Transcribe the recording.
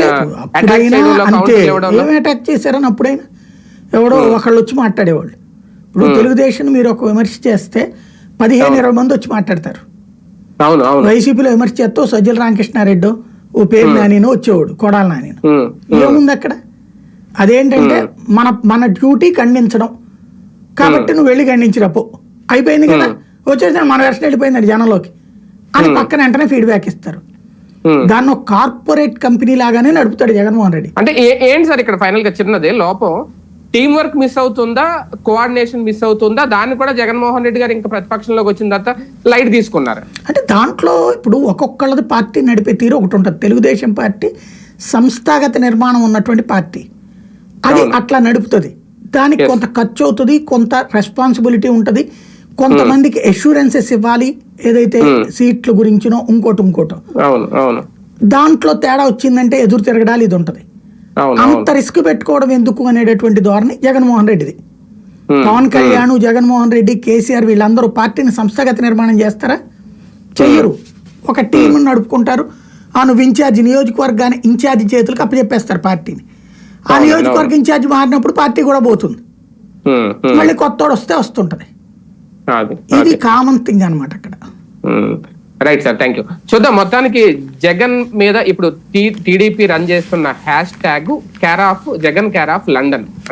లేదు. అటాక్ చేశారని అప్పుడైనా? ఎవడో ఒకళ్ళు వచ్చి మాట్లాడేవాళ్ళు. ఇప్పుడు తెలుగుదేశం మీరు ఒక విమర్శ చేస్తే పదిహేను ఇరవై మంది వచ్చి మాట్లాడతారు. వైసీపీలో విమర్శ చేస్తే సజ్జల రామకృష్ణారెడ్డి ఓ పేరు నానినో వచ్చేవాడు కొడాల నానిను. ఏముంది అక్కడ? అదేంటంటే మన మన డ్యూటీ ఖండించడం. కాబట్టి నువ్వు వెళ్ళి ఖండించిరప్పు అయిపోయింది కదా? వచ్చేసి మన వెర్షన్ వెళ్ళిపోయింది జనంలోకి. అని పక్కన వెంటనే ఫీడ్బ్యాక్ ఇస్తారు. దాన్ని ఒక కార్పొరేట్ కంపెనీ లాగానే నడుపుతాడు జగన్మోహన్ రెడ్డి. అంటే ఏంటి సార్ ఇక్కడ ఫైనల్గా చిన్నదే? లోపం. టీం వర్క్ మిస్ అవుతుందా? కోఆర్డినేషన్ మిస్ అవుతుందా? దాన్ని కూడా జగన్మోహన్ రెడ్డి గారు ఇంకా ప్రతిపక్షంలోకి వచ్చిన తర్వాత లైట్ తీసుకున్నారు. అంటే దాంట్లో ఇప్పుడు ఒక్కొక్కళ్ళది పార్టీ నడిపే తీరు ఒకటి ఉంటుంది. తెలుగుదేశం పార్టీ సంస్థాగత నిర్మాణం ఉన్నటువంటి పార్టీ. అది అట్లా నడుపుతుంది. దానికి కొంత ఖర్చు అవుతుంది కొంత రెస్పాన్సిబిలిటీ ఉంటుంది. కొంతమందికి అష్యూరెన్సెస్ ఇవ్వాలి ఏదైతే సీట్ల గురించినో ఇంకోటి ఇంకోటో. దాంట్లో తేడా వచ్చిందంటే ఎదురు తిరగడాలు ఇది ఉంటుంది. అంత రిస్క్ పెట్టుకోవడం ఎందుకు అనేటటువంటి ధోరణి జగన్మోహన్ రెడ్డిది. పవన్ కళ్యాణ్ జగన్మోహన్ రెడ్డి కేసీఆర్ వీళ్ళందరూ పార్టీని సంస్థాగత నిర్మాణం చేస్తారా? చెయ్యరు. ఒక టీం నడుపుకుంటారు. ఆ నువ్వు ఇన్ఛార్జ్ నియోజకవర్గాన్ని ఇన్ఛార్జ్ చేతులకు అప్పచెప్పేస్తారు పార్టీని. ఆ నియోజకవర్గ ఇన్ఛార్జ్ మారినప్పుడు పార్టీ కూడా పోతుంది. మళ్ళీ కొత్తోడు వస్తే వస్తుంటది. ఇది కామన్ థింగ్ అన్నమాట అక్కడ. రైట్ సార్ థ్యాంక్ యూ చూద్దాం మొత్తానికి జగన్ మీద ఇప్పుడు టీడీపీ రన్ చేస్తున్న hashtag care of Jagan care of London